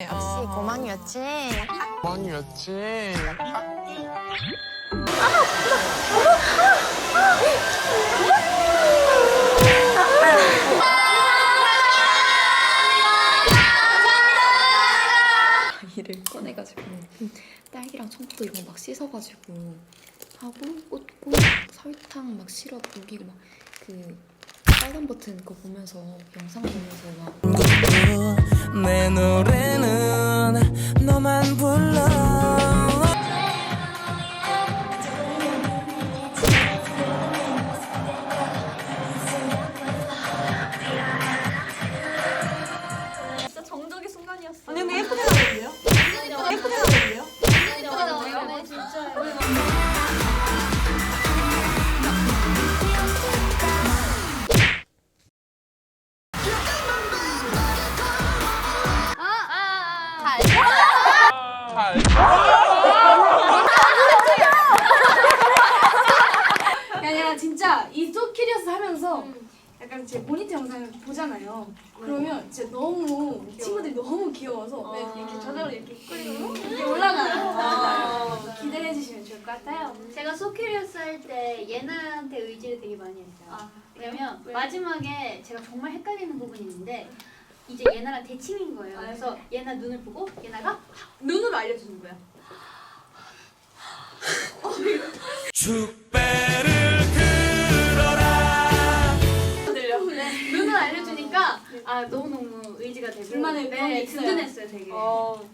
역시 고망이었지. 왕이었지. 이를 꺼내가지고 딸기랑 청포도 이런 거 막 씻어가지고 하고 꽂고 설탕 막 시럽 녹이고 막그 빨간 버튼 그거 보면서 영상 보면서 막 아니라 진짜 이 소키리어스 하면서 약간 제 모니터 영상을 보잖아요. 그러면 진짜 너무 친구들이 너무 귀여워서 네, 이렇게 저절로 이렇게 끌고 이렇게 올라가요. 기대해 주시면 좋을 것 같아요. 제가 소큐리어스 할 때 예나한테 의지를 되게 많이 했어요. 아, 왜냐면? 마지막에 제가 정말 헷갈리는 부분이 있는데 이제 예나랑 대칭인 거예요. 아, 그래서 예나 눈을 보고 예나가 눈으로 알려주는 거야. 축배를 들어라 들려. 눈을 알려주니까 아 너무 너무 의지가 되고 게 네, 있어요. 든든했어요 되게. 어,